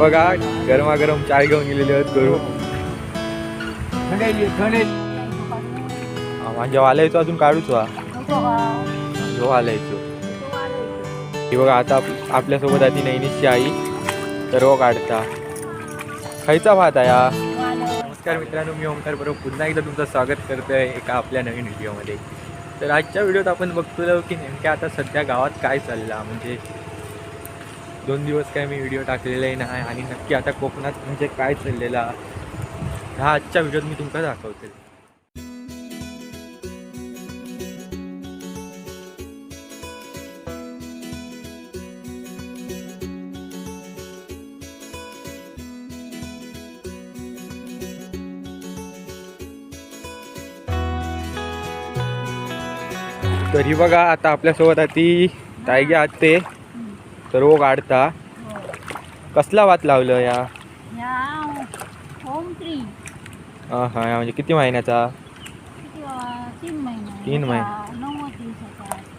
बघा गरमागरम चाय घेऊन गेलेले आहेत करू माझ्या वालायचो अजून काढूच वा. जो वालायचो ही बघा आता आप- आपल्यासोबत आधी नैनीची आई सर्व काढता. खायचा भात आहे हा. नमस्कार मित्रांनो मी ओंकार बरोबर पुन्हा एकदा तुमचं स्वागत करतोय एका आपल्या नवीन व्हिडिओमध्ये. तर आजच्या व्हिडिओत आपण बघतो की नेमक्या आता सध्या गावात काय चालला म्हणजे दोन दिवस काय मी व्हिडिओ टाकलेले नाही आणि नक्की आता कोकणात म्हणजे काय चाललेला हा आजच्या व्हिडिओत मी तुमका दाखवते. तरी बघा आता आपल्यासोबत आता ती तायगे आत ते सर्व काढता कसला वात लावलं या? होम ट्री हा हा या म्हणजे किती महिन्याचा? तीन महिने. तीन महिने. याचा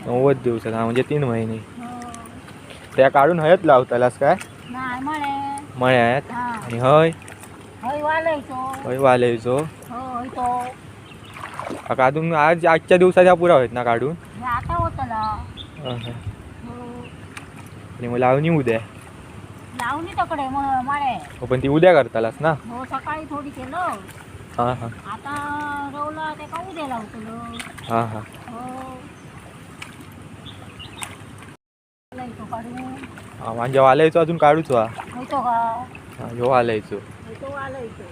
नव्वद दिवसाचा हा म्हणजे तीन महिने. हो. त्या काढून हयत लावतालास काय? नाही म्हणे मळे आहेत हा. आणि हय? हय वालायचो. हय वालायचो. हो हय काढून आज आजच्या दिवसाच्या पुरा होत ना काढून हे आता होतला हा, हा. हो आणि मग लावणी उद्या लावणी तकडे म- मळे हो, पण ती उद्या करतालास ना? हो सकाळी थोडी केलं. हा हा. आता रवला ते का उद्या हा हा. हो. वालायचो काढून. हा माझ्या वालायचो अजून काढूच वा होतो का हा ह्यो वालायचो. होतो वालायचो.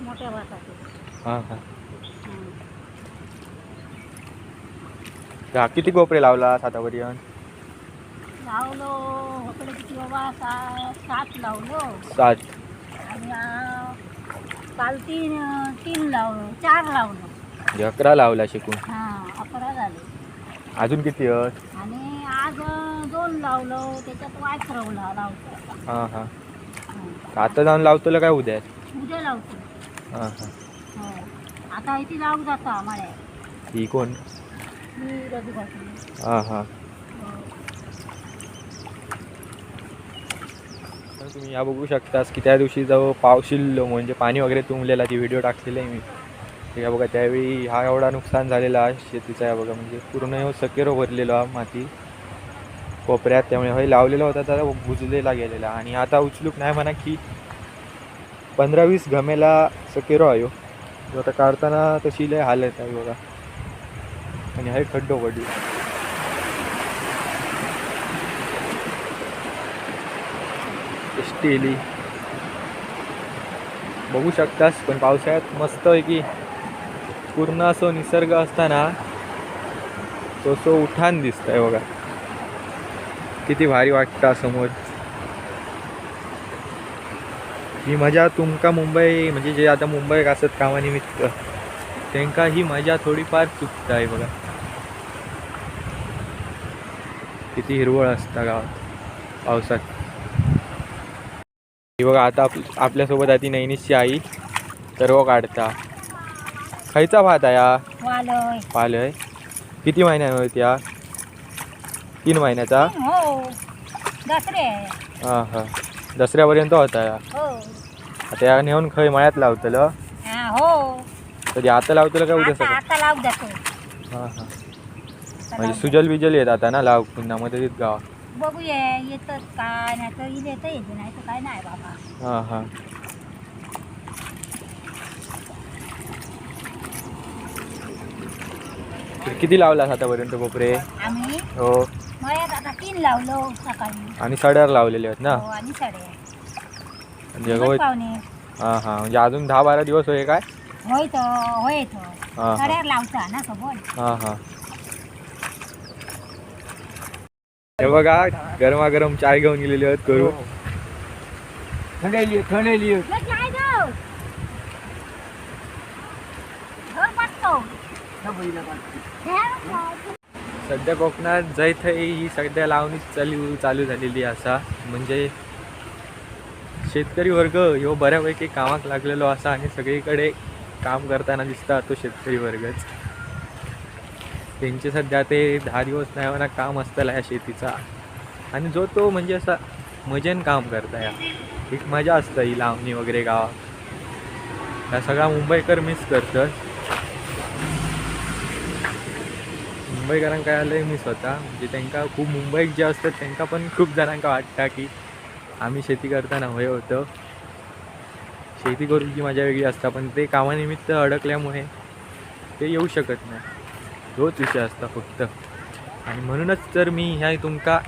मोठ्या भाताचे. हा हा. हं. हा, किती कोपरे लावला आतापर्यंत? लावलो होकडे किती बाबा सा सात लावलो. सात. आणि आ, काल तीन तीन लावलो चार लावलो. म्हणजे अकरा लावला शिकून. हां अकरा झाले. अजून किती आहेत? आणि आज दोन लावलो त्याच्यात वाच रवला लावतो हा हा. हं. आता जाऊन लावतो काय उद्या? उद्या लावतो. हा हा. हो. आता इथे लावू जाता मळे ही कोण? मी रजू घातली हा हा. तर तुम्ही या बघू शकतास की त्या दिवशी जो पाव शिल्लो म्हणजे पाणी वगैरे तुंबलेला ती व्हिडिओ टाकलेला आहे मी. तर या बघा त्यावेळी हा एवढा नुकसान झालेला आहे शेतीचा या बघा म्हणजे पूर्ण ह्यो सकेरो भरलेला माती कोपऱ्यात. त्यामुळे हे लावलेला होता तर बुजलेला गेलेला. आणि आता उचलूक नाही म्हणा की पंधरा वीस घमेला सकेरो आहे हो. आता काढताना तशी लय हालत आहे बघा. आणि हे खड्डो पडली स्टेली बघू शकतास पण पावसाळ्यात मस्त आहे की पूर्ण असो निसर्ग असताना तो सो उठान दिसतंय बघा. किती भारी वाटतं समोर. ही मजा तुमका मुंबई म्हणजे जे आता मुंबईत असत कामानिमित्त त्यांका ही मजा थोडीफार चुकत आहे बघा. किती हिरवळ असता गावात पावसात. बघा आता आप आपल्यासोबत आधी नैनीची आई. सर्व काढता. खायचा भात आहे वालय. पालय किती महिन्यानं होती हा तीन महिन्याचा? हो. हां हां. दसऱ्यापर्यंत होता या? हो. आता या नेऊन खय मळ्यात लावतलं? हा हो. कधी आता लावतलं का उद्या सगळं हां हां. म्हणजे सुजल बिजल येत आता ना लाव पुन्हा मध्ये तिथ गावा. जातो. बघूया येतात काय नाही तर येतं येते नाही तर काय नाही बाबा. हां हां. तर किती लावलास आतापर्यंत कोपरे? आम्ही? हो. मळ्यात आता तीन लावलो सकाळी. आणि साड्यावर लावलेले आहेत ना? हो आणि साडे म्हणजे पाहुणे हां हां. म्हणजे अजून दहा बारा दिवस होय काय? होय तो होय हां हां. साड्यावर लावता ना सोबत हां हां. हे बघा गरमागरम चाय घेऊन गेलेले आहेत करू. घर बघतो सध्या कोकणात जैथ ही सध्या लावणी चालू चालू झालेली असा. म्हणजे शेतकरी वर्ग ह्यो बऱ्यापैकी कामाक लागलेलो असा आणि सगळीकडे काम करताना दिसता तो शेतकरी वर्गच. त्यांचे सध्या ते दहा दिवस नाही म्हणा काम असतं या शेतीचा. आणि जो तो म्हणजे असा मजेन काम करता या एक मजा असतं ही लावणी वगैरे गावात. या सगळा मुंबईकर मिस करतात मुंबईकरांक काय आलंय मिस होता. म्हणजे त्यांना खूप मुंबईत जे असतात त्यांना पण खूप जणांका वाटतं की आम्ही शेती करताना होय होतं. शेती करूची मजा वेगळी असता पण ते कामानिमित्त अडकल्यामुळे ते येऊ शकत नाही. तोच विषय असता फक्त. आणि म्हणूनच तर मी ह्या तुमका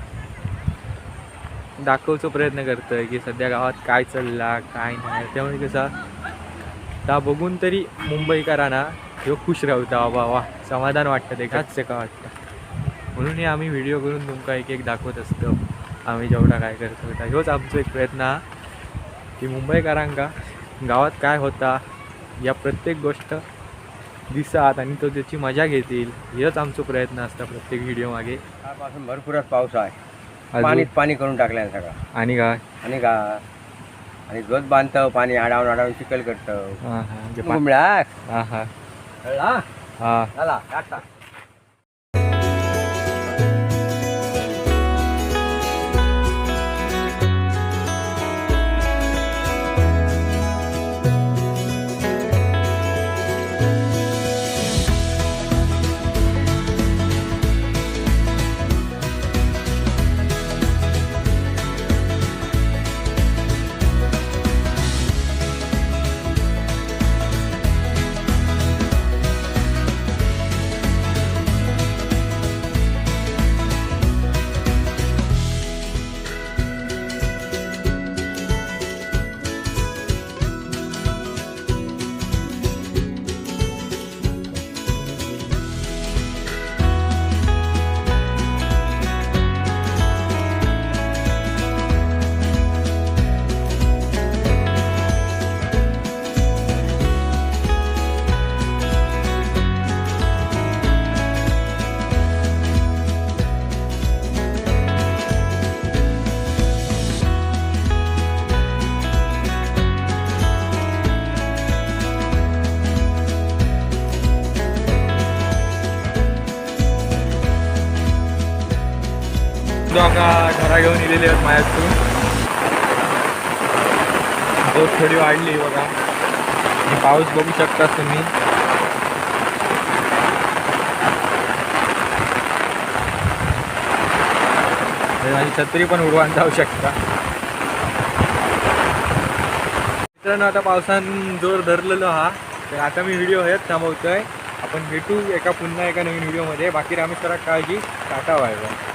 दाखवचा प्रयत्न करतोय की सध्या गावात काय चालला काय नाही. त्यामुळे कसा त्या बघून तरी मुंबईकरांना ह्यो खुश रावता बाबा वा समाधान वाटतं ते काच का वाटतं. म्हणून हे आम्ही व्हिडिओ करून तुमका एक एक दाखवत असतो. आम्ही जेवढा काय करतो त्या ह्योच आमचो एक प्रयत्न हा की मुंबईकरांका गावात काय होता या प्रत्येक गोष्ट दिसात आणि तो त्याची मजा घेतील हेच आमचा प्रयत्न असता प्रत्येक व्हिडिओ मागे. कालपासून भरपूरच पाऊस आहे. पाणीच पाणी करून टाकलं सगळं. आणि काय? आणि का आणि जोत बांधतं पाणी आडावून आडावून चिखल करतं. हा हा. म्हणजे पा- हा हा. कळला? हा. टाटा दोघा घरा घेऊन इलेले आहेत माझ्यातून झोप थोडी वाढली बघा. पाऊस बघू शकता तुम्ही. आणि माझी छत्री पण उडवान जाऊ शकता. मित्रांनो आता पावसान जोर धरलेलो हा. तर आता मी व्हिडिओ हेच थांबवतोय. आपण भेटू एका पुन्हा एका नवीन व्हिडिओमध्ये. बाकी रामेश्वरात काळजी टाटा व्हायला